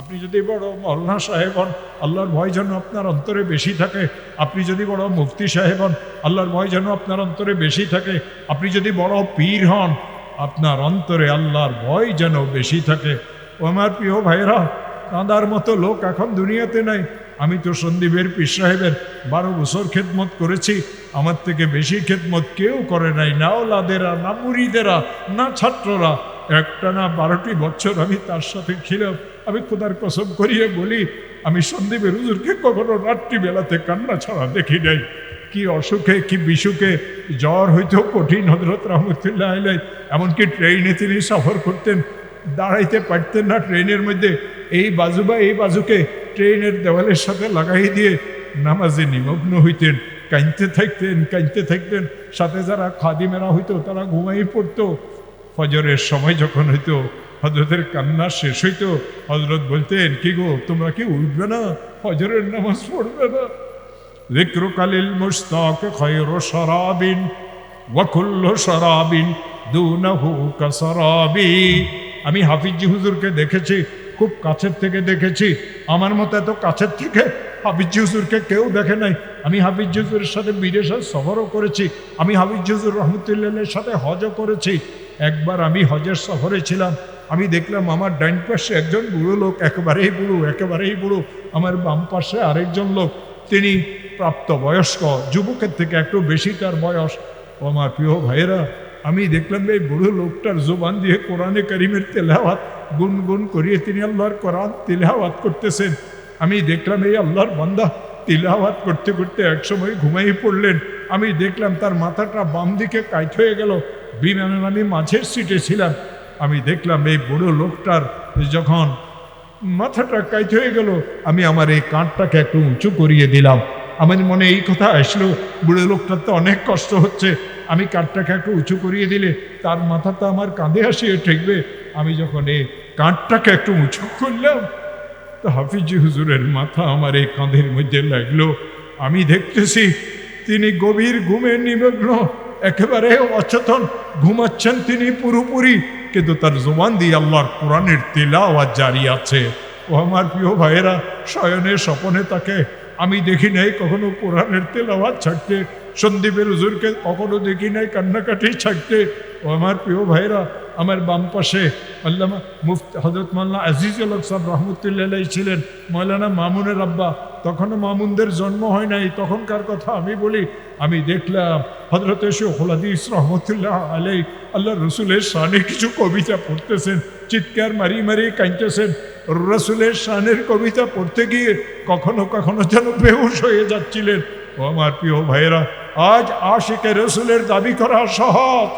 আপনি যদি বড় মৌলানা সাহেব হন আল্লাহর ভয় যেন আপনার অন্তরে বেশি থাকে, আপনি যদি বড় মুফতি সাহেব হন আল্লাহর ভয় যেন আপনার অন্তরে বেশি থাকে, আপনি যদি বড় পীর হন, আপনার অন্তরে আল্লাহর ভয় যেন বেশি থাকে। ও আমার প্রিয় ভাইরা কাঁদার মতো লোক এখন দুনিয়াতে নাই। আমি তো সন্দীপের পীর সাহেবের বারো বছর খেদমত করেছি। আমার থেকে বেশি খেদমত কেউ করে নাই, না ওলাদেরা, না মুড়িদেরা, না ছাত্ররা। একটা না বারোটি বছর আমি তার সাথে ছিলাম আমি খোদার কসম করিয়ে বলি, আমি সন্দীপের হুজুরকে কখনো রাত্রিবেলাতে কান্না ছাড়া দেখি নাই। কি অসুখে, কি বিসুখে, জ্বর হইতো কঠিন হজরত রহমতুল্লাহ আলাই এমনকি ট্রেনে তিনি সফর করতেন, দাঁড়াইতে পারতেন না ট্রেনের মধ্যে। এই বাজু বা এই বাজুকে ট্রেনের দেওয়ালের সাথে লাগাই দিয়ে নামাজে নিমগ্ন হইতেন। কাঁদতে থাকতেন কাঁদতে থাকতেন। সাথে যারা খাদিমেরা হইতো, তারা ঘুমাই পড়তো। ফজরের সময় যখন হইতো হজরতের কান্না শেষ হইতো হজরত বলতেন, কি গো, তোমরা কি উঠবে না? ফজরের নামাজ পড়বে না? যিকরুকালিল মুশতাক খায়রু সরাবিন ওয়া কুল্লু শারাবিন দুনাহু কাসারাবি। আমি হাফিজি হুজুরকে দেখেছি, খুব কাছের থেকে দেখেছি। আমার মতো এত কাছের থেকে হাফিজি হুজুরকে কেউ দেখে নাই। আমি হাফিজ হুজুরের সাথে বিদেশে সফরও করেছি, আমি হাফিজ হুজুর রহমতুল্লাহের সাথে হজও করেছি। একবার আমি হজের সফরে ছিলাম আমি দেখলাম আমার ডাইন পাশে একজন বুড়ো লোক, একেবারেই বুড়ো একেবারেই বুড়ো। আমার বাম পাশে আরেকজন লোক, তিনি প্রাপ্ত বয়স্ক যুবকের থেকে একটু বেশি তার বয়স। ও আমার প্রিয় ভাইয়েরা, আমি দেখলাম এই বুড়ো লোকটার জোবান দিয়ে কোরআনে করিমের তেলাওয়াত, গুনগুন করিয়ে তিনি আল্লাহর কোরআন তেলাওয়াত করতেছেন। আমি দেখলাম এই আল্লাহর বান্দা তিলাওয়াত করতে করতে একসময় ঘুমাই পড়লেন। আমি দেখলাম তার মাথাটা বাম দিকে কাইট হয়ে গেল। বিমানের আমি মাঝের সিটে ছিলাম। আমি দেখলাম এই বুড়ো লোকটার যখন মাথাটা কাইট হয়ে গেল, আমি আমার এই কাঁধটাকে একটু উঁচু করিয়ে দিলাম। আমার মনে এই কথা আসলো, বুড়ো লোকটার তো অনেক কষ্ট হচ্ছে। আমি কাঁধটাকে একটু উঁচু করিয়ে দিলে তার মাথাটা আমার কাঁধে আসিয়ে ঠেকবে। আমি যখন এই কাঁধটাকে একটু উঁচু করলাম, তো হাফিজি হুজুরের মাথা আমার এই কাঁধের মধ্যে লাগল। আমি দেখতেছি, তিনি গভীর ঘুমে নিমগ্ন। একেবারে অচেতন। ঘুমাচ্ছেন তিনি পুরোপুরি, কিন্তু তার জোবান দিয়ে আল্লাহর কোরআনের তেলাওয়াত জারি আছে। ও আমার প্রিয় ভাইয়েরা, শয়নে স্বপনে তাকে আমি দেখি নাই, কখনো কোরআনের তেলাওয়াত ছাড়তে সন্দীপের হুজুরকে কখনো দেখি নাই, কান্নাকাটি ছাড়তে। ও আমার প্রিয় ভাইরা, আমার বাম পাশে আল্লামা মুফত হজরত মাল্লা আজিজুল সাহেব রহমতুল্লাহ ছিলেন মৌলানা মামুনের আব্বা। তখনও মামুনদের জন্ম হয় নাই, তখনকার কথা আমি বলি, আমি দেখলাম হজরত হলাদিস রহমতুল্লাহ আলাই আল্লাহ রসুলের শানে কিছু কবিতা পড়তেছেন, চিৎকার মারি মারি কাঁদতেছেন। রসুলের শানের কবিতা পড়তে গিয়ে কখনো কখনো যেন বেহুশ হয়ে যাচ্ছিলেন। ও আমার প্রিয় ভাইয়েরা আজ আশিকে রসুলের দাবি করা সহজ।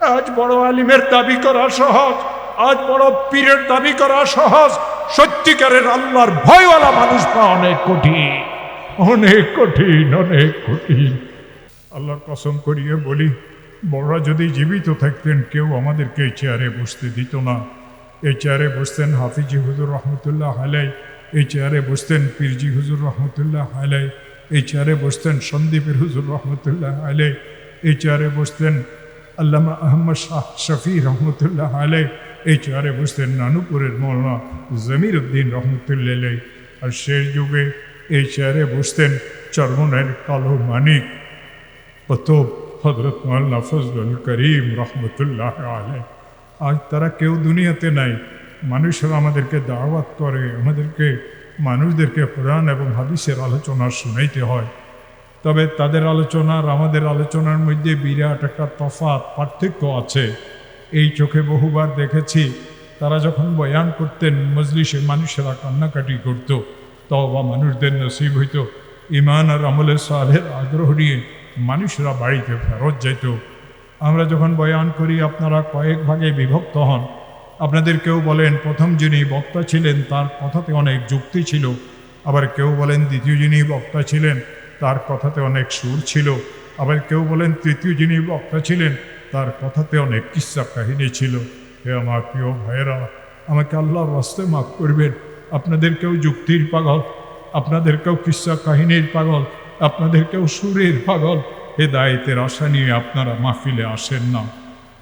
আজ বড় আলিমের দাবি করা সহজ, আজ বড় পীরের দাবি করা সহজ। সত্যিকারের আল্লাহর ভয়ওয়ালা মানুষ পাওয়া অনেক কঠিন অনেক কঠিন অনেক কঠিন। আল্লাহর কসম করিয়ে বলি, বড়রা যদি জীবিত থাকতেন, কেউ আমাদেরকে এই চেয়ারে বসতে দিত না। এই চেয়ারে বসতেন হাফিজি হুজুর রহমতুল্লাহ আলাই এই চেয়ারে বসতেন পীরজি হুজুর রহমতুল্লাহ আলাই এই চেয়ারে বসতেন সন্দীপের হুজুর রহমতুল্লাহ আলাই এই চেয়ারে বসতেন আল্লামা আহমদ শাহ শফি রহমতুল্লাহ আলাই এই চেয়ারে বসতেন নানুপুরের মৌলানা জমির উদ্দিন রহমতুল্লাহ আর শেষ যুগে এই চেয়ারে বসতেন চরমনের কালো মানিক কতব হজরত মৌলানা ফজলুল করিম রহমতুল্লাহ আলাই আজ তারা কেউ দুনিয়াতে নাই, মানুষেরা আমাদেরকে দাওয়াত করে, আমাদেরকে, মানুষদেরকে কোরআন এবং হাদিসের আলোচনা শুনাইতে হয়। তবে তাদের আলোচনার, আমাদের আলোচনার মধ্যে বিরাট একটা তফাৎ, পার্থক্য আছে। এই চোখে বহুবার দেখেছি, তারা যখন বয়ান করতেন, মজলিসে মানুষেরা কান্নাকাটি করত। তবা মানুষদের নসিব হইত। ইমান আর আমলের সালের আগ্রহ নিয়ে মানুষরা বাড়িতে ফেরত যেত আমরা যখন বয়ান করি, আপনারা কয়েক ভাগে বিভক্ত হন। আপনাদের কেউ বলেন, প্রথম যিনি বক্তা ছিলেন, তার কথাতে অনেক যুক্তি ছিল। আবার কেউ বলেন, দ্বিতীয় যিনি বক্তা ছিলেন তার কথাতে অনেক সুর ছিল। আবার কেউ বলেন, তৃতীয় যিনি বক্তা ছিলেন, তার কথাতে অনেক কিস্সা কাহিনী ছিল। হে আমার প্রিয় ভাইয়েরা, আমাকে আল্লাহর রাস্তে মাফ করবেন। আপনাদের কেউ যুক্তির পাগল, আপনাদের কেউ কাহিনীর পাগল, আপনাদের কেউ সুরের পাগল। হেদায়েতের আশা নিয়ে আপনারা মাহফিলে আসেন না।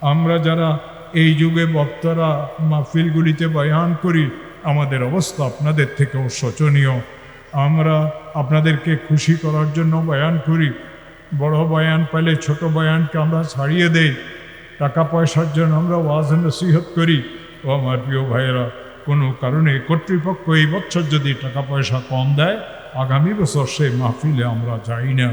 আমরা যারা এই যুগে বক্তারা মাহফিলগুলিতে বয়ান করি, আমাদের অবস্থা আপনাদের থেকেও শোচনীয়। আমরা আপনাদেরকে খুশি করার জন্য বয়ান করি। বড় বয়ান পাইলে ছোট বয়ানকে আমরা ছাড়িয়ে দেই। টাকা পয়সার জন্য আমরা ওয়াজ নসিহত করি। ও আমার প্রিয় ভাইয়েরা, কোনো কারণে কর্তৃপক্ষ এই বছর যদি টাকা পয়সা কম দেয়, আগামী বছর সেই মাহফিলে আমরা যাই না।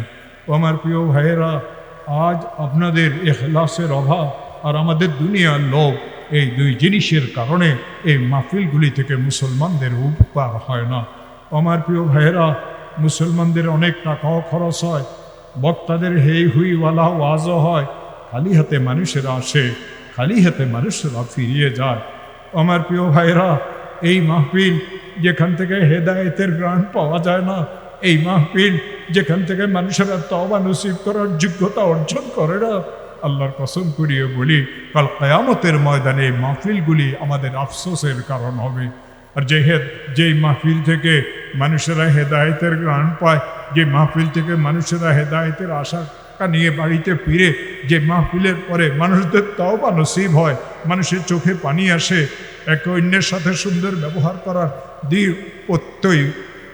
ও আমার প্রিয় ভাইয়েরা, আজ আপনাদের এখলাসের অভাব আর আমাদের দুনিয়ার লোক এই দুই জিনিসের কারণে এই মাহফিলগুলি থেকে মুসলমানদের উপকার হয় না। আমার প্রিয় ভাইয়েরা, মুসলমানদের অনেক টাকাও খরচ হয়, বক্তাদের হেই হুইওয়ালা ওয়াজও হয়, খালি হাতে মানুষেরা আসে, খালি হাতে মানুষেরা ফিরিয়ে যায়। আমার প্রিয় ভাইরা এই মাহফিল যেখান থেকে হেদায়েতের গ্রাণ পাওয়া যায় না, এই মাহফিল যেখান থেকে মানুষেরা তবা নসিব করার যোগ্যতা অর্জন করে না, আল্লাহর কসম করিয়ে বলি, কাল কয়ামতের ময়দানে এই মাহফিলগুলি আমাদের আফসোসের কারণ হবে। আর যে যেই মাহফিল থেকে মানুষেরা হেদায়েতের গান পায়। যে মাহফিল থেকে মানুষেরা হেদায়েতের আশা নিয়ে বাড়িতে ফিরে, যে মাহফিলের পরে মানুষদের তাও বা নসিব হয়, মানুষের চোখে পানি আসে। একে অন্যের সাথে সুন্দর ব্যবহার করার দি প্রত্যয়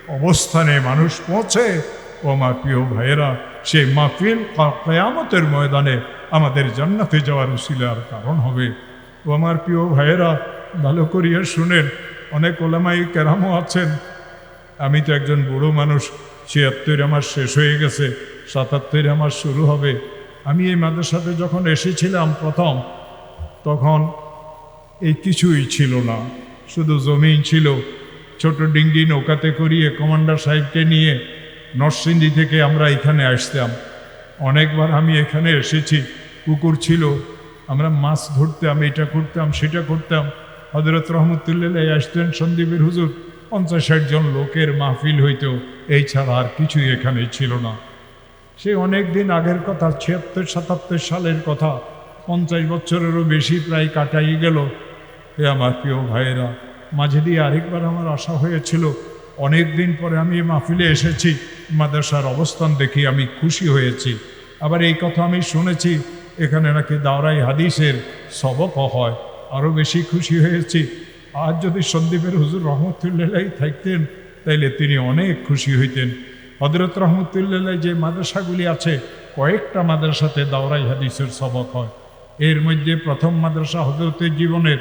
অবস্থানে মানুষ পৌঁছে। ও আমার প্রিয় ভাইয়েরা সেই মাহফিল কয়ামতের ময়দানে আমাদের জান্নাতে যাওয়ার উসিলার কারণ হবে। ও আমার প্রিয় ভাইয়েরা, ভালো করিয়া শুনেন, অনেক ওলামাই কেরামও আছেন। আমি তো একজন বুড়ো মানুষ, ছিয়াত্তর আমার শেষ হয়ে গেছে, সাতাত্তর আমার শুরু হবে। আমি এই মাদ্রাসাতে যখন এসেছিলাম প্রথম, তখন এই কিছুই ছিল না। শুধু জমিন ছিল, ছোট ডিঙ্গি নৌকাতে করিয়ে কমান্ডার সাহেবকে নিয়ে নরসিংদী থেকে আমরা এখানে আসতাম। অনেকবার আমি এখানে এসেছি পুকুর ছিল, আমরা মাছ ধরতাম, এটা করতাম, সেটা করতাম। হজরত রহমতুল্লাহ আসতেন সন্দীপের হুজুর পঞ্চাশ ষাট জন লোকের মাহফিল হইতো এই ছাড়া আর কিছুই এখানে ছিল না। সে অনেক দিন আগের কথা, ছিয়াত্তর সাতাত্তর সালের কথা, পঞ্চাশ বছরেরও বেশি প্রায় কাটাই গেল। এ আমার প্রিয় ভাইয়েরা, মাঝে দিয়ে আরেকবার আমার আশা হয়েছিল অনেক দিন পরে আমি এই মাহফিলে এসেছি, মাদ্রাসার অবস্থান দেখি আমি খুশি হয়েছি। আবার এই কথা আমি শুনেছি, এখানে নাকি দাওরাই হাদিসের সবকও হয়, আরও বেশি খুশি হয়েছি। আজ যদি সন্দীপের হুজুর রহমতুল্লাহ থাকতেন, তাইলে তিনি অনেক খুশি হইতেন। হজরত রহমতুল্লাহ যে মাদ্রাসাগুলি আছে, কয়েকটা মাদ্রাসাতে দাওরাই হাদিসের সবক হয়। এর মধ্যে প্রথম মাদ্রাসা হজরতের জীবনের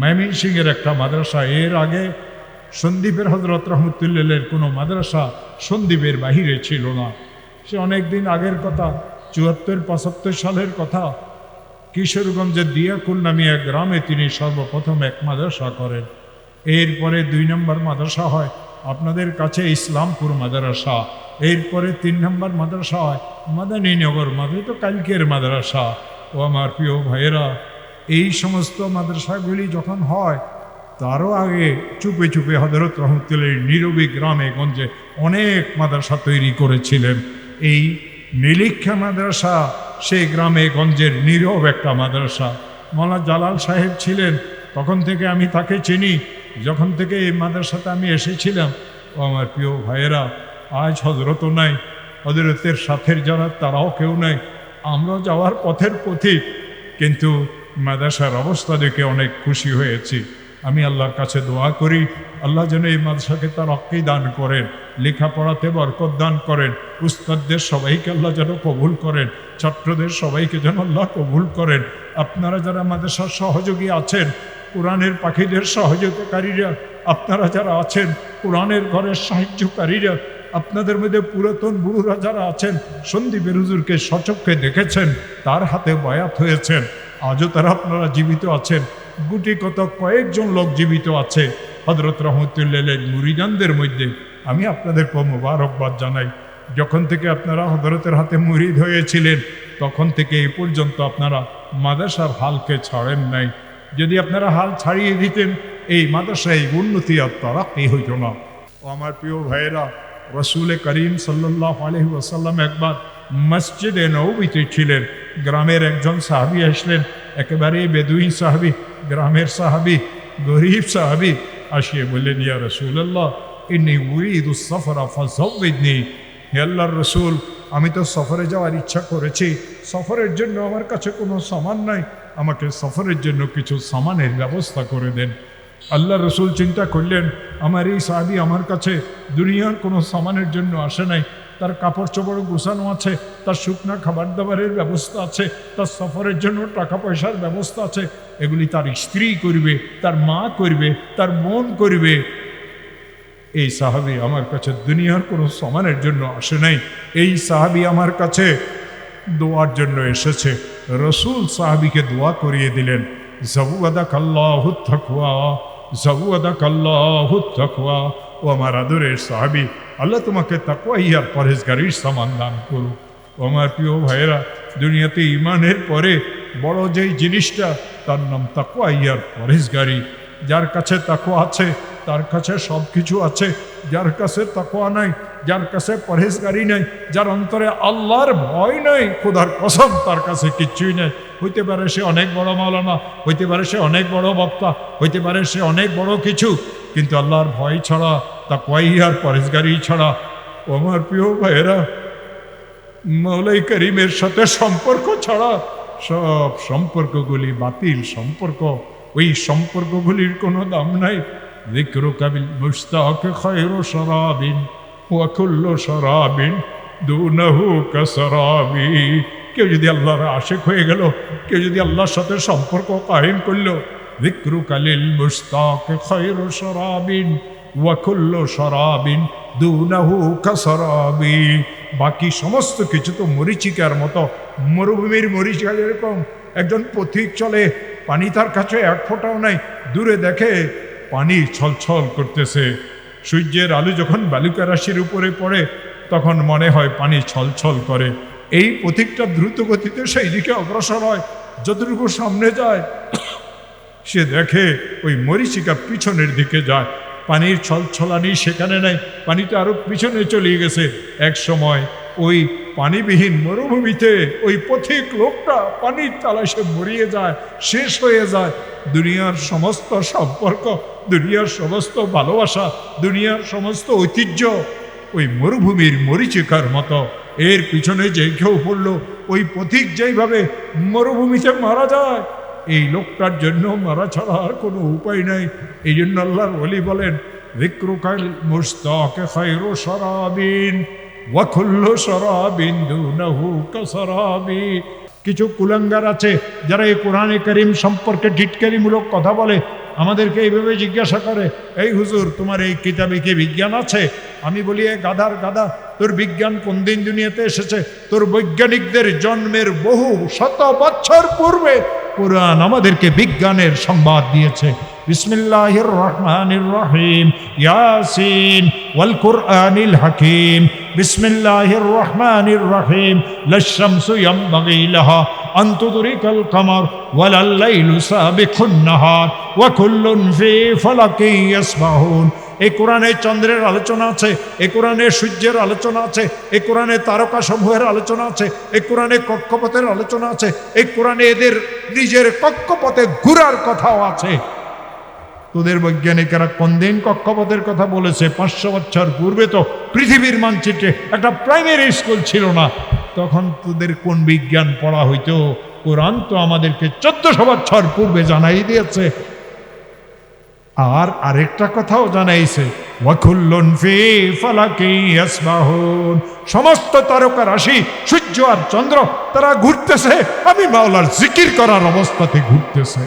ময়মনসিংহের একটা মাদ্রাসা। এর আগে সন্দীপের হজরত রহমতুল্লাহের কোনো মাদ্রাসা সন্দীপের বাহিরে ছিল না। সে অনেক দিন আগের কথা, চুয়াত্তর, পঁচাত্তর সালের কথা কিশোরগঞ্জের দিয়াকুল নামে এক গ্রামে তিনি সর্বপ্রথম এক মাদ্রাসা করেন। এরপরে দুই নম্বর মাদ্রাসা হয় আপনাদের কাছে ইসলামপুর মাদ্রাসা। এরপরে তিন নম্বর মাদ্রাসা হয় মাদানীনগর মাদ্রাসা তো কালকের মাদ্রাসা। ও আমার প্রিয় ভাইয়েরা, এই সমস্ত মাদ্রাসাগুলি যখন হয়, তারও আগে চুপে চুপে হজরত রহমতুল্লাহ নীরবী গ্রামে গঞ্জে অনেক মাদ্রাসা তৈরি করেছিলেন। এই নীলিক্ষা মাদ্রাসা সেই গ্রামে গঞ্জের নীরব একটা মাদ্রাসা। মৌলা জালাল সাহেব ছিলেন, তখন থেকে আমি তাকে চিনি। যখন থেকে এই মাদ্রাসাতে আমি এসেছিলাম, ও আমার প্রিয় ভাইয়েরা, আজ হজরতও নাই হজরতের সাথের যারা, তারাও কেউ নাই। আমরা যাওয়ার পথের পথিক, কিন্তু মাদ্রাসার অবস্থা দেখে অনেক খুশি হয়েছি। আমি আল্লাহর কাছে দোয়া করি, আল্লাহ যেন এই মাদ্রাসাকে তার অক্কেই দান করেন, লেখাপড়াতে বরকত দান করেন, উস্তাদদের সবাইকে আল্লাহ যেন কবুল করেন, ছাত্রদের সবাইকে যেন আল্লাহ কবুল করেন। আপনারা যারা মাদ্রাসার সহযোগী আছেন, কোরআনের পাখিদের সহযোগিতাকারীরা, আপনারা যারা আছেন, কোরআনের ঘরের সাহায্যকারীরা, আপনাদের মধ্যে পুরাতন বুড়োরা যারা আছেন, সন্দীপের হুজুরকে সচক্ষে দেখেছেন, তার হাতে বয়াত হয়েছেন, আজও তারা আপনারা জীবিত আছেন। গুটি কত কয়েকজন লোক জীবিত আছে। হজরত রহমতুল্লাহ মুরিদানদের মধ্যে। আমি আপনাদেরকে মোবারকবাদ জানাই। যখন থেকে আপনারা হজরতের হাতে মুরিদ হয়েছিলেন, তখন থেকে এ পর্যন্ত আপনারা মাদ্রাসার হালকে ছাড়েন নাই। যদি আপনারা হাল ছাড়িয়ে দিতেন, এই মাদ্রাসায় উন্নতি আর তারাকি হইত না। ও আমার প্রিয় ভাইয়েরা, রসুল করিম সাল্লাহ আলহি ওসাল্লাম একবার মসজিদে নৌবিতে ছিলেন। গ্রামের একজন সাহাবি আসলেন একেবারে বেদুইন সাহাবি, গ্রামের সাহাবি, গরিব সাহাবি আসিয়ে বললেন, ইয়া রসুল্লাহ ইনি উরিদু সফরা ফজনি হে রসুল, আমি তো সফরে যাওয়ার ইচ্ছা করেছি। সফরের জন্য আমার কাছে কোনো সামান নাই। আমাকে সফরের জন্য কিছু সামানের ব্যবস্থা করে দেন। আল্লাহ রসুল চিন্তা করলেন, আমার এই সাহাবি আমার কাছে দুনিয়ার কোনো সামানের জন্য আসে নাই। তার কাপড় চোপড় গোছানো আছে, তার শুকনা খাবার দাবারের ব্যবস্থা আছে, তার সফরের জন্য টাকা পয়সার ব্যবস্থা আছে। এগুলি তার স্ত্রী করবে, তার মা করবে, তার বোন করবে। এই সাহাবি আমার কাছে দুনিয়ার কোনো সমানের জন্য আসে নাই। এই সাহাবি আমার কাছে দোয়ার জন্য এসেছে। রসুল সাহাবিকে দোয়া করিয়ে দিলেন জবুয়াদা কাল্লাহ থাকুয়া জবুয়াদা কাল্লাহ থাকুয়া ও আমার আদরের সাহাবি আল্লাহ তোমাকে তাকুয়া ইয়ার পরেজগারির সামান দান করুক ও আমার প্রিয় ভাইয়েরা দুনিয়াতে ইমানের পরে বড় যেই জিনিসটা তার নাম তাকুয়া ইয়ার পরেজগারি যার কাছে তাকুয়া আছে তার কাছে সব কিছু আছে যার কাছে তাকুয়া নাই যার কাছে পরহেজগারি নাই যার অন্তরে আল্লাহর ভয় নাই খোদার কসম তার কাছে কিচ্ছুই নেই হইতে পারে সে অনেক বড় মাওলানা হইতে পারে সে অনেক বড় বক্তা হইতে পারে সে অনেক বড় কিছু কিন্তু আল্লাহর ভয় ছাড়া তাকওয়াই আর পরেজগারি ছাড়া? আমার প্রিয় ভাইয়েরা, মৌলাই করিমের সাথে সম্পর্ক ছাড়া সব সম্পর্কগুলি বাতিল সম্পর্ক। ওই সম্পর্কগুলির কোনো দাম নাই। জিক্রু কাবিল মুস্তাক খয়রু সরাবিন ওয়াকুল্ল সরাবিন দুনহু কসরাবি। কেউ যদি আল্লাহর আশেক হয়ে গেল, কেউ যদি আল্লাহর সাথে সম্পর্ক কায়েম করল ذكر للمشتاق خير شراب وكل شراب دونه كسرابي বাকি সমস্ত কিছু তো মরিচিকার মতো মরুভূমির মরিচিকা যেরকম একজন পথিক চলে পানি তার কাছে এক ফোঁটাও নাই দূরে দেখে পানি ছলছল করতেছে সূর্যের আলো যখন বালুকা রাশির উপরে পড়ে তখন মনে হয় পানি ছলছল করে এই পথিকটা দ্রুত গতিতে সেই দিকে অগ্রসর হয় যতটুকু সামনে যায় সে দেখে ওই মরিচিকা পিছনের দিকে যায়। পানির ছলছলানি সেখানে নেই। পানিটা আরও পিছনে চলে গেছে। এক সময় ওই পানিবিহীন মরুভূমিতে ওই পথিক লোকটা পানির তালাশে মরিয়ে যায়, শেষ হয়ে যায়। দুনিয়ার সমস্ত সম্পর্ক, দুনিয়ার সমস্ত ভালোবাসা, দুনিয়ার সমস্ত ঐতিহ্য ওই মরুভূমির মরিচিকার মতো। এর পিছনে যে কেউ পড়ল, ওই পথিক যেইভাবে মরুভূমিতে মারা যায় এই লোকটার জন্য মারা ছাড়া আর কোনো উপায় নাই। এই জন্য আল্লাহর বলি বলেন রিক্রুকাল মুস্তাক খায়রু সরাবিন ওয়াকুল্লু সরাবিন দুনাহু কাসরাবি কিছু কুলাঙ্গার আছে যারা এই কোরআনে করিম সম্পর্কে টিটকারিমূলক কথা বলে, আমাদেরকে এইভাবে জিজ্ঞাসা করে, এই হুজুর, তোমার এই কিতাবে কি বিজ্ঞান আছে? আমি বলি, এ গাধার গাধা, তোর বিজ্ঞান কোন দিন দুনিয়াতে এসেছে? তোর বৈজ্ঞানিকদের জন্মের বহু শত বছর পূর্বে কোরআন আমাদেরকে বিজ্ঞানের সংবাদ দিয়েছে। বিসমিল্লাহির রহমানির রহিম। ইয়াসিন ওয়াল কুরআনিল হাকিম। বিসমিল্লাহির রহমানির রহিম। লাশ-শামসু ইয়ামবাগি লাহা কামার ওয়ালাল লাইলু সাবিকুন নাহার। ওয়া কুল্লুন ফি ফালাকিন ইয়াসবাহুন। এই কোরআনে চন্দ্রের আলোচনা আছে, এই কোরআনে সূর্যের আলোচনা আছে, এই কোরআনে তারকা সমূহের আলোচনা আছে, এই কোরআনে কক্ষপথের আলোচনা আছে, এই কোরআনে এদের নিজের কক্ষপথে ঘুরার কথাও আছে। তোদের বৈজ্ঞানিকেরা কোন দিন কক্ষপথের কথা বলেছে? পাঁচশো বছর পূর্বে তো পৃথিবীর মানচিত্রে একটা প্রাইমারি স্কুল ছিল না। তখন তোদের কোন বিজ্ঞান পড়া হইতো? কোরআন তো আমাদেরকে চোদ্দশো বছর পূর্বে জানাই দিয়েছে। আর আরেকটা কথাও জানাইছে, ওয়াকুল্লুন ফি ফালাকি ইয়াসমাহুন। সমস্ত তারকা রাশি সূর্য আর চন্দ্র, তারা ঘুরতেছে। আমি মাওলার জিকির করার অবস্থাতে ঘুরতেছে।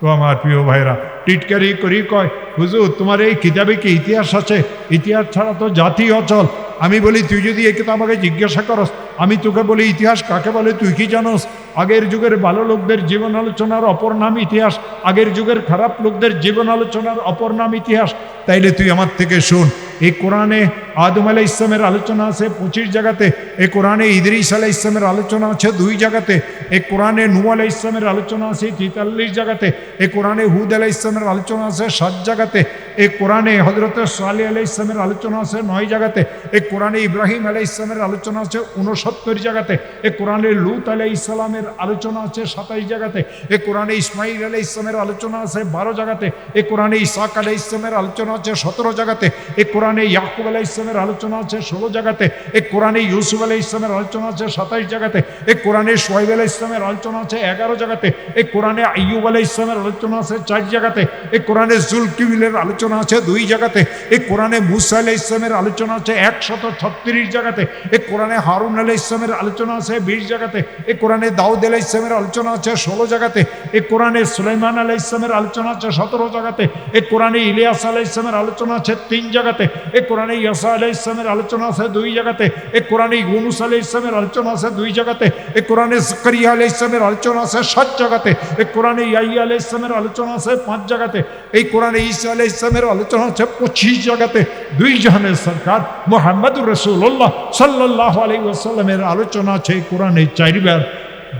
তো আমার প্রিয় ভাইরা, টিটকারি করি কয়, হুজুর, তোমার এই কিতাবে কি ইতিহাস আছে? ইতিহাস ছাড়া তো জাতি অচল। আমি বলি, তুই যদি একে তো আমাকে জিজ্ঞাসা করস, আমি তোকে বলি, ইতিহাস কাকে বলে, তুই কি জানোস? আগের যুগের ভালো লোকদের জীবন আলোচনার অপর নাম ইতিহাস, আগের যুগের খারাপ লোকদের জীবন আলোচনার অপর নাম ইতিহাস। তাইলে তুই আমার থেকে শুন এই কোরআনে আদম আলাহ ইসলামের আলোচনা আছে পঁচিশ জায়গাতে এই কোরআনে ইদরিস আলাহ ইসলামের আলোচনা আছে দুই জায়গাতে এই কোরআনে নু আলাহ ইসলামের আলোচনা আছে তেতাল্লিশ জায়গাতে এই কোরআনে হুদ আলাহ ইসলামের আলোচনা আছে সাত জায়গাতে এই কোরআনে হজরত সালি আলাহ ইসলামের আলোচনা আছে নয় জায়গাতে এই কোরআনে ইব্রাহিম আলাহ ইসলামের আলোচনা আছে উনসত্তর জায়গাতে এই কোরআনে লুত আলাহ ইসলামের আলোচনা আছে সাতাইশ জায়গাতে এই কোরআনে ইসমাইল আলাহ ইসলামের আলোচনা আছে বারো জায়গাতে এই কোরআনে ইসাক আলাহ ইসলামের আলোচনা আছে সতেরো জায়গাতে এই কোরআন কোরআনে ইয়াকুব আলাহ ইসলামের আলোচনা আছে ষোলো জায়গাতে এ কোরআনে ইউসুফ আলাহ ইসলামের আলোচনা আছে সাতাইশ জায়গাতে এই কোরআনে সোহাইব আলাহ ইসলামের আলোচনা আছে এগারো জায়গাতে এই কোরআনে আইয়ুব আলাহ ইসলামের আলোচনা আছে চার জায়গাতে এই কোরআনে জুলকিবিলের আলোচনা আছে দুই জায়গাতে এই কোরআনে মুসা আলাহ ইসলামের আলোচনা আছে একশত ছত্রিশ জায়গাতে এ কোরআনে হারুন আলাহ ইসলামের আলোচনা আছে বিশ জায়গাতে এ কোরআনে দাউদ আলাহ ইসলামের আলোচনা আছে ষোলো জায়গাতে এ কোরআনে সুলাইমান আলাহ ইসলামের আলোচনা আছে সতেরো জায়গাতে এ কোরআনে ইলিয়াস আলাহ ইসলামের আলোচনা আছে তিন জায়গাতে এই কোরআনে ইয়াসা আলাহ ইসলামের আলোচনা আছে দুই জায়গাতে। এই কোরআনে ইউনুস আলাহ ইসলামের আলোচনা আছে দুই জায়গাতে। এই কোরআনে জকরিয়া আলাহ ইসলামের আলোচনা আছে সাত জায়গাতে। এই কোরআনে ইয়াইয়া আলাহ ইসলামের আলোচনা আছে পাঁচ জায়গাতে। এই কোরআনে ঈসা আলাহ ইসলামের আলোচনা আছে পঁচিশ জায়গাতে। দুই জাহানের সরকার, মোহাম্মদুর রসুল্লাহ সাল্লাহ আলাই ওয়াসাল্লামের আলোচনা আছে এই কোরআনে চারিবার।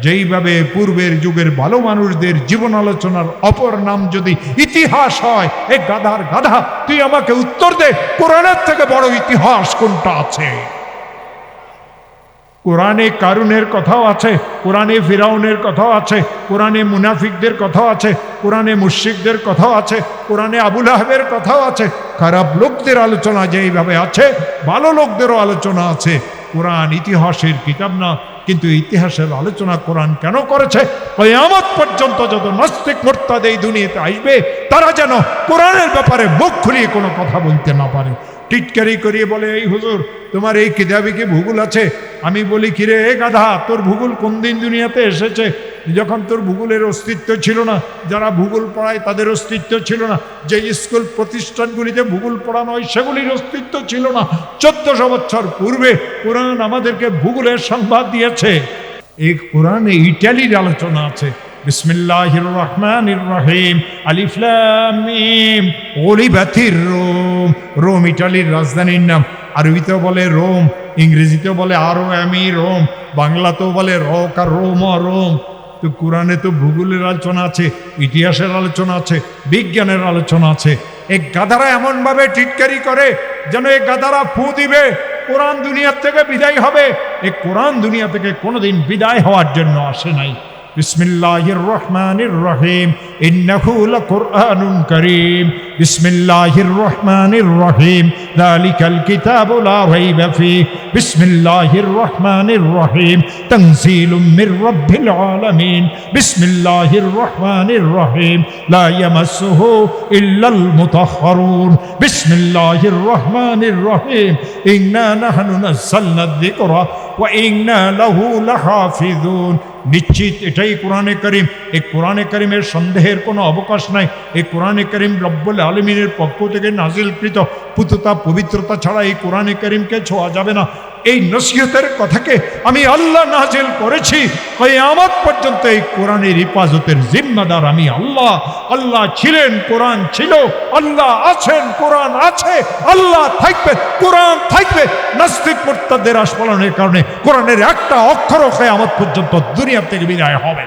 যেইভাবে পূর্বের যুগের ভালো মানুষদের জীবন আলোচনার অপর নাম যদি ইতিহাস হয়, এ গাধার গাধা, তুই আমাকে উত্তর দে, কোরআনের থেকে বড় ইতিহাস কোনটা আছে? কোরআনে কারুনের কথাও আছে, কোরআনে ফিরাউনের কথাও আছে, কোরআনে মুনাফিকদের কথাও আছে, কোরআনে মুশিকদের কথাও আছে, কোরআনে আবুল আহবের কথাও আছে। খারাপ লোকদের আলোচনা যেইভাবে আছে, ভালো লোকদেরও আলোচনা আছে। কোরআন ইতিহাসের কিতাব না কিন্তু ইতিহাসের আলোচনা কোরআন কেন করেছে? কয়ামত পর্যন্ত যত নাস্তিক মোর্তাদ এই দুনিয়াতে আসবে, তারা যেন কোরআনের ব্যাপারে মুখ খুলিয়ে কোনো কথা বলতে না পারে। টিটকারি করিয়ে বলে, এই হুজুর, তোমার এই কিতাবে কি ভূগোল আছে? আমি বলি, কিরে এ গাধা, তোর ভূগোল কোন দিন দুনিয়াতে এসেছে? যখন তোর ভূগোলের অস্তিত্ব ছিল না, যারা ভূগোল পড়ায় তাদের অস্তিত্ব ছিল না। যে স্কুল প্রতিষ্ঠানগুলিতে ভূগোল পড়ানো হয় সেগুলির অস্তিত্ব ছিল না। চোদ্দশো বছর পূর্বে কোরআন আমাদেরকে ভূগোলের সংবাদ দিয়েছে। এই কোরআনে ইটালির আলোচনা আছে। বিসমিল্লাহির রহমানির রহিম, আলিফ লাম মিম ওলিবাতির রোম। রোম ইটালির রাজধানীর নাম। আরবিতেও বলে রোম, ইংরেজিতেও বলে আরও আমি রোম, বাংলাতেও বলে রক আর রোম রোম। তো কোরআনে তো ভূগোলের আলোচনা আছে, ইতিহাসের আলোচনা আছে, বিজ্ঞানের আলোচনা আছে। এই গাধারা এমনভাবে টিটকারি করে যেন এই গাধারা ফু দিবে, কোরআন দুনিয়ার থেকে বিদায় হবে। এই কোরআন দুনিয়া থেকে কোনোদিন বিদায় হওয়ার জন্য আসে নাই। بسم الله الرحمن الرحيم إنه لقرآن كريم بسم الله الرحمن الرحيم ذلك الكتاب لا ريب فيه بسم الله الرحمن الرحيم تنزيل من رب العالمين بسم الله الرحمن الرحيم لا يمسه إلا المطهرون بسم الله الرحمن الرحيم إنا نحن نزلنا الذكر وإنا له لحافظون নিশ্চিত এটাই কোরআনে করিম। এই কোরআনে করিমের সন্দেহের কোনো অবকাশ নাই। এই কোরআনে করিম রব্বুল আলমিনের পক্ষ থেকে নাজিলকৃত। পুততা পবিত্রতা ছাড়া এই কোরআনে করিমকে ছোঁয়া যাবে না। এই নসিহতের কথাকে আমি আল্লাহ নাজিল করেছি। ওই আমার পর্যন্ত এই কোরআনের হিফাজতের জিম্মাদার আমি আল্লাহ। আল্লাহ ছিলেন, কোরআন ছিল। আল্লাহ আছেন, কোরআন আছে। আল্লাহ থাকবে, কোরআন থাকবে। নাস্তিক মোর্তাদের আস্ফলনের কারণে কোরআনের একটা অক্ষর হয়ে আমার পর্যন্ত দুনিয়া থেকে বিদায় হবে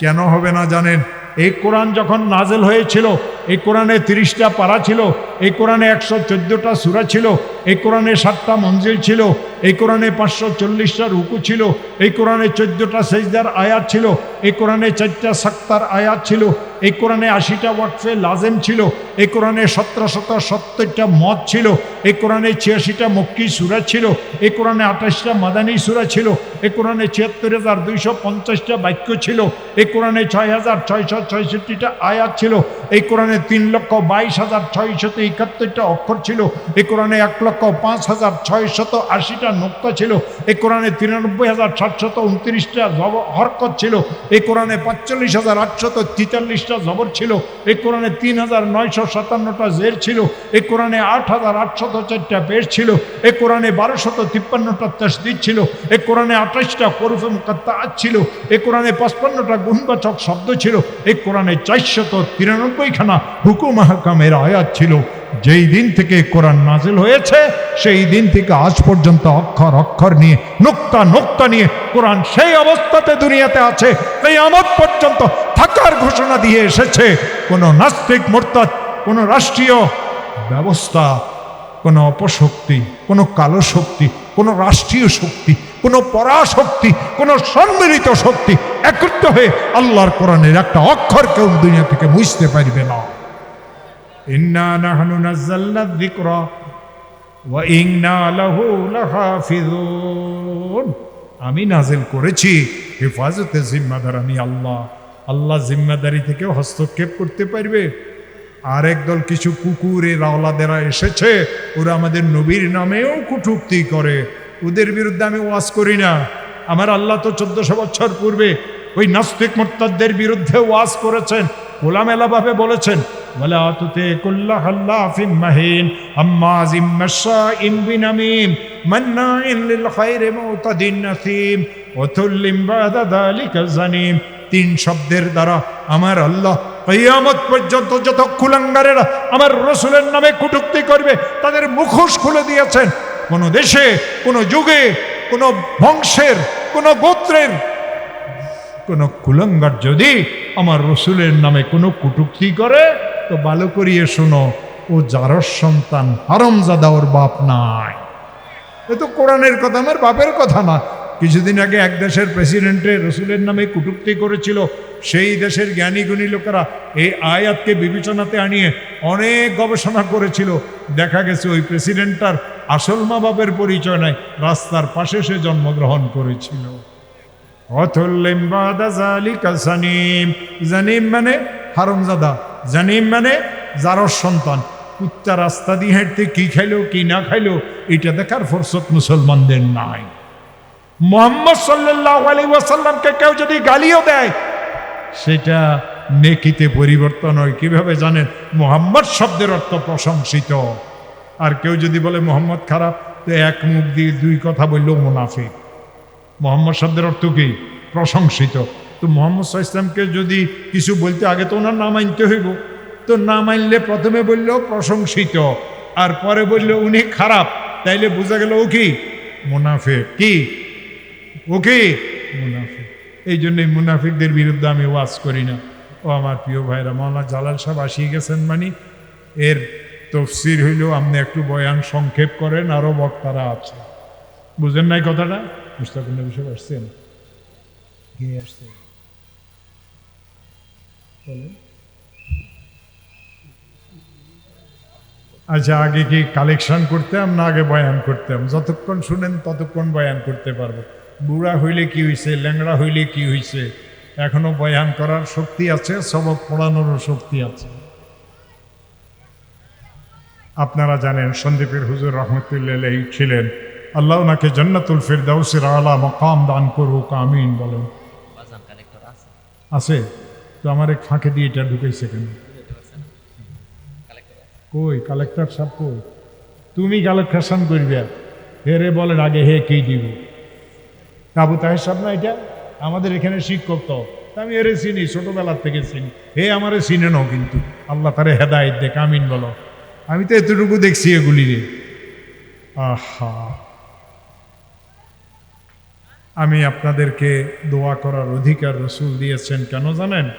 কেন হবে না জানেন? এই কোরআন যখন নাজেল হয়েছিল, এই কোরআনে তিরিশটা পারা ছিল, এই কোরআনে একশো চোদ্দোটা সুরা ছিল এই কোরআনে সাতটা মঞ্জিল ছিল এই কোরআনে পাঁচশো চল্লিশটা রুকু ছিল এই কোরআনে চোদ্দোটা সেজদার আয়াত ছিল এই কোরআনে চারটা সাক্তার আয়াত ছিল এই কোরআনে আশিটা ওয়াকফে লাজেম ছিল এই কোরআনে সতেরো শত সত্তরটা মদ ছিল এই কোরআনে ছিয়াশিটা মক্কি সুরা ছিল এই কোরআনে আঠাশটা মাদানী সুরা ছিল এই কোরআনে ছিয়াত্তর হাজার দুইশো পঞ্চাশটা বাক্য ছিল এই কোরআনে ছয় হাজার ছয়শো ছয়ষট্টিটা আয়াত ছিল এই কোরআনে তিন লক্ষ বাইশ হাজার ছয়শত একাত্তরটা অক্ষর ছিল এই কোরআনে এক লক্ষ পাঁচ হাজার ছয়শত আশিটা নোক্তা ছিল। এই কোরআনে তিরানব্বই হাজার সাতশত উনত্রিশটা জব, হরকত ছিল। এই কোরআনে পাঁচচল্লিশ হাজার আটশত তেতাল্লিশটা জবর ছিল। এই কোরআনে তিন হাজার নয়শো সাতান্নটা জের ছিল। এই কোরআনে আট হাজার আটশত চারটা পেশ ছিল। এই কোরআনে বারোশত তিপ্পান্নটা তসদিদ ছিল। এই কোরআনে আঠাশটা করফে মুকাত্তা ছিল। এই কোরআনে পঁচপান্নটা গুণবাচক শব্দ ছিল। এই কোরআনে চারশত তিরানব্বইখানা হুকুম হাকামের আয়াত ছিল। যেই দিন থেকে কোরআন নাজিল হয়েছে সেই দিন থেকে আজ পর্যন্ত অক্ষর অক্ষর নিয়ে, নোক্তা নোক্তা নিয়ে কোরআন সেই অবস্থাতে দুনিয়াতে আছে। এই আমদ পর্যন্ত থাকার ঘোষণা দিয়ে এসেছে। কোনো নাস্তিক মোরতাদ, কোনো রাষ্ট্রীয় ব্যবস্থা, কোনো অপশক্তি, কোনো কালো শক্তি, কোনো রাষ্ট্রীয় শক্তি, কোনো পরাশক্তি, কোনো সম্মিলিত শক্তি একত্র হয়ে আল্লাহর কোরআনের একটা অক্ষর কেউ দুনিয়া থেকে বুঝতে পারবে না। ইন্না নাহনু নাজ্জালনা যিকরা ওয়া ইন্না লাহু লাহাফিজুন আমি নাজিল করেছি হেফাজতে জিম্মাদার আমি আল্লাহ। আল্লাহ জিম্মাদারি থেকেও হস্তক্ষেপ করতে পারবে। আর একদল কিছু কুকুরের আওলাদেরা এসেছে, ওরা আমাদের নবীর নামেও কুটুক্তি করে। ওদের বিরুদ্ধে আমি ওয়াজ করি না। আমার আল্লাহ তো চোদ্দশো বছর পূর্বে ওই নাস্তিক মোর্তাদের বিরুদ্ধে ওয়াজ করেছেন, খোলামেলাভাবে বলেছেন ولا تطع كل حلاف مهين هماز مشاء بنميم مناع للخير معتد نثيم وثل بعد ذلك زنيم তিন শব্দের দ্বারা আমার আল্লাহ কিয়ামত পর্যন্ত যত কুলাঙ্গারেরা আমার রসুলের নামে কটূক্তি করবে তাদের মুখোশ খুলে দিয়েছেন কোন দেশে কোন যুগে কোন বংশের কোন গোত্রের কোন কুলঙ্গার যদি আমার রসুলের নামে কোনো কুটুক্তি করে তো ভালো করিয়ে শোনো, ও যারর সন্তান হারমজাদা ওর বাপ নাই। এ তো কোরআনের কথা, আমার বাপের কথা না। কিছুদিন আগে এক দেশের প্রেসিডেন্টে রসুলের নামে কুটুক্তি করেছিল। সেই দেশের জ্ঞানী গুণী লোকেরা এই আয়াতকে বিবেচনাতে আনিয়ে অনেক গবেষণা করেছিল। দেখা গেছে ওই প্রেসিডেন্টটার আসল মা বাপের পরিচয় নাই, রাস্তার পাশে সে জন্মগ্রহণ করেছিল। অথল্লিম মানে হারমজাদা। জানিম মানে জারর সন্তান, কুত্তা রাস্তা দিয়ে হেঁটতে কি খাইলো, কি না খাইলো, এটা দেখার ফরসত মুসলমানদের নাই। মোহাম্মদ সাল্লাহ আলী ওয়াসাল্লামকে কেউ যদি গালিও দেয়, সেটা নেকিতে পরিবর্তন হয়। কীভাবে জানেন? মোহাম্মদ শব্দের অর্থ প্রশংসিত। আর কেউ যদি বলে, মোহাম্মদ খারাপ, তো এক মুখ দিয়ে দুই কথা বললেও মুনাফিক। মোহাম্মদ শব্দের অর্থ কি? প্রশংসিত। তো মোহাম্মদ সাহা ইসলামকে যদি কিছু বলতে, আগে তো ওনার নাম আনতে হইব। তো না মানলে প্রথমে বলল প্রশংসিত, আর পরে বলল উনি খারাপ। তাইলে বোঝা গেল ও কি? মুনাফে কি? ও কি? মুনাফিক। এই জন্যই মুনাফিকদের বিরুদ্ধে আমি ওয়াজ করি না। ও আমার প্রিয় ভাইরা মৌলানা জালাল সাহেব আসিয়ে গেছেন মানে এর তফসির হইলেও আপনি একটু বয়ান সংক্ষেপ করেন আরও বক্তারা আছে। বুঝেন নাই কথাটা? মুস্তাকুল্লা বিষয় আসছেন? কে আসছে বলেন। আচ্ছা আগে কি কালেকশন করতাম না আগে বয়ান করতাম যতক্ষণ শুনেন ততক্ষণ বয়ান করতে পারব। বুড়া হইলে কি হয়েছে ল্যাংড়া হইলে কি হয়েছে এখনও বয়ান করার শক্তি আছে সবক পড়ানোরও শক্তি আছে। আপনারা জানেন সন্দীপের হুজুর রহমতুল্লাহ ছিলেন। আল্লাহ ওনাকে জন্নাতুল ফিরদাউসের আলা মকাম দান করুক আমিন বলেন। বাজান কালেক্টর আছে? আছে? তো আমার এক ফাঁকে দিয়ে এটা ঢুকেছে কেন? কই কালেক্টর সাহেব কই? তুমি কালেকশন করবে? হে রে বলেন আগে হে কি দিব? আবু তাহের সাহেব না এটা? আমাদের এখানে শিক্ষক তা। আমি এরে চিনি, ছোটবেলার থেকে চিনি। হে আমারে চিনে নাও কিন্তু। আল্লাহ তারে হেদায়ত দেখ, আমিন বলো। আমি তো এতটুকু দেখছি এগুলি রে আহা। আমি আপনাদেরকে দোয়া করার অধিকার রসুল দিয়েছেন কেন জানেন?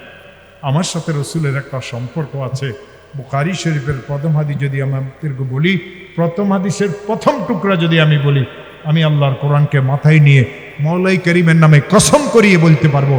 আমার সাথে রসুলের একটা সম্পর্ক আছে। বোকারি শরীফের প্রথম হাদি যদি আমাদেরকে বলি, প্রথম হাদিসের প্রথম টুকরা যদি আমি বলি, আমি আল্লাহর কোরআনকে মাথায় নিয়ে মৌলাই করিমের নামে কসম করিয়ে বলতে পারব।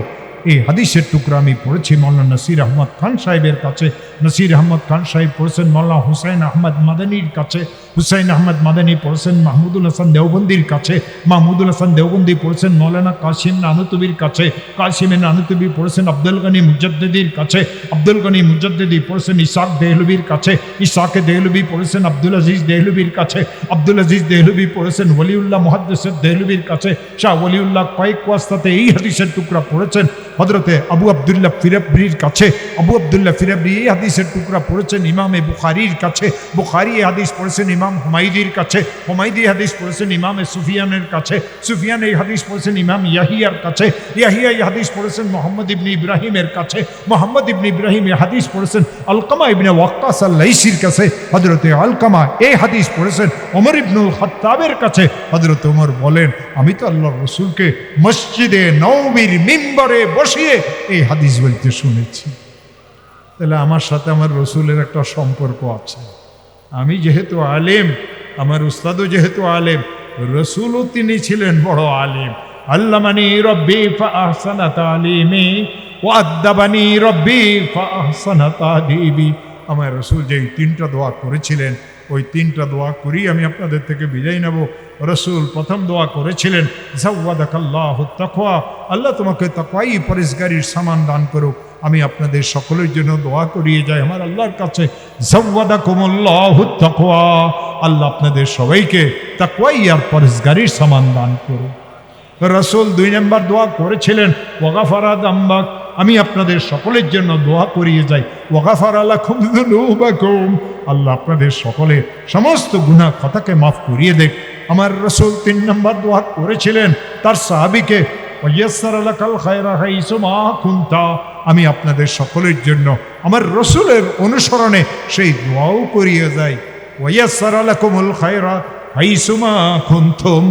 এই হাদিসের টুকরা আমি পড়েছি মৌলানা সির আহমদ খান সাহেবের কাছে। নসির আহমদ খান সাহেব পড়েছেন মৌলানা হুসাইন আহমদ মাদানির কাছে, হুসাইন আহমদ মাদানি পড়েছেন মাহমুদুল হাসান দেওবন্দির কাছে, মাহমুদুল হাসান দেওবন্দি পড়েছেন মৌলানা কাসিম নানুতুবির কাছে কাসিমের নানুতুবি পড়েছেন আব্দুল গনি মুজাদ্দিদির কাছে, আব্দুল গনি মুজাদ্দিদি পড়েছেন ইসাক দেহলুবির কাছে ইসাকে দেহলবি পড়েছেন আব্দুল আজিজ দেহলুবির কাছে, আব্দুল আজিজ দেহলুবি পড়েছেন ওলিউল্লাহ মহাদ্দেসের দেহলুবির কাছে, শাহ ওলিউল্লাহ কয়েক ওয়াস্তাতে এই হাদিসের টুকরা পড়েছেন হজরতে আবু আবদুল্লাহ ফিরাবরির কাছে, আবু আবদুল্লাহ ফিরাবরি এই হাদিসের টুকরা পড়েছেন ইমামে বুখারির কাছে, বুখারি হাদিস পড়েছেন ইমাম হুমাইদির কাছে হুমাইদি হাদিস পড়েছেন ইমামে সুফিয়ানের কাছে, সুফিয়ান এই হাদিস পড়েছেন ইমাম ইয়াহিয়ার কাছে, ইয়াহিয়া এই হাদিস পড়েছেন মোহাম্মদ ইবনি ইব্রাহিমের কাছে, মোহাম্মদ ইবনি ইব্রাহিম এই হাদিস পড়েছেন আলকামা ইবনে ওয়াক্কাস আল্লাইসির কাছে হজরতে আলকামা এই হাদিস পড়েছেন ওমর ইবনুল খত্তাবের কাছে হজরত ওমর বলেন, আমি তো আল্লাহর রসুলকে মসজিদে নবীর মিম্বরে বসিয়ে এই হাদিস বলতে শুনেছি। তাহলে আমার সাথে আমার রসুলের একটা সম্পর্ক আছে। আমি যেহেতু আলেম, আমার উস্তাদও যেহেতু আলেম, রসুলও তিনি ছিলেন বড় আলেম। আল্লামানি রব্বি ফাহসানা তালিমি ওয়াদ্দাবানি রব্বি ফাহসানা আমার রসুল যেই তিনটা দোয়া করেছিলেন, ওই তিনটা দোয়া করেই আমি আপনাদের থেকে বিদায় নেব। রসুল প্রথম দোয়া করেছিলেন, জাওয়াদাকাল্লাহ তাকওয়া। আল্লাহ তোমাকে তাকওয়াই পরিষ্কারীর সামান দান করুক। আমি আপনাদের সকলের জন্য দোয়া করিয়ে যাই। আমার আল্লাহর কাছে আল্লাহ আপনাদের সবাইকে তাকওয়াই আর পরিষ্কারীর সামান দান করুক রসুল দুই নম্বর দোয়া করেছিলেন ওয়াগাফারা দাম্বাক। আমি আপনাদের সকলের জন্য দোয়া করিয়ে যাই ওয়াগাফার আল্লাহ খুব আল্লাহ আপনাদের সকলের সমস্ত গুণা কথাকে মাফ করিয়ে দেখ। আমার রসুল তিন নম্বর দোয়া করেছিলেন, তার সাহাবিকে ওয়াইয়াসসার আলাকাল খায়রা হাইসু মা কুনতা। আমি আপনাদের সকলের জন্য আমার রসুলের অনুসরণে সেই দোয়াও করিয়ে যাই ওয়াইয়াসসার আলাকুমুল খায়রা হাইসু মা কুনতুম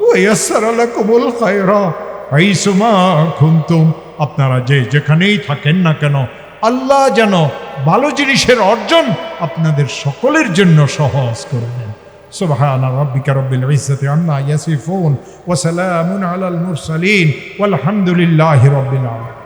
ওয়াইয়াসসার আলাকুমুল খায়রা হাইসু মা কুনতুম আপনারা যে যেখানেই থাকেন না কেন আল্লাহ যেন ভালো জিনিসের অর্জন আপনাদের সকলের জন্য সহজ করে দেন سبحان ربك رب العزة عما يصفون وسلام على المرسلين والحمد لله رب العالمين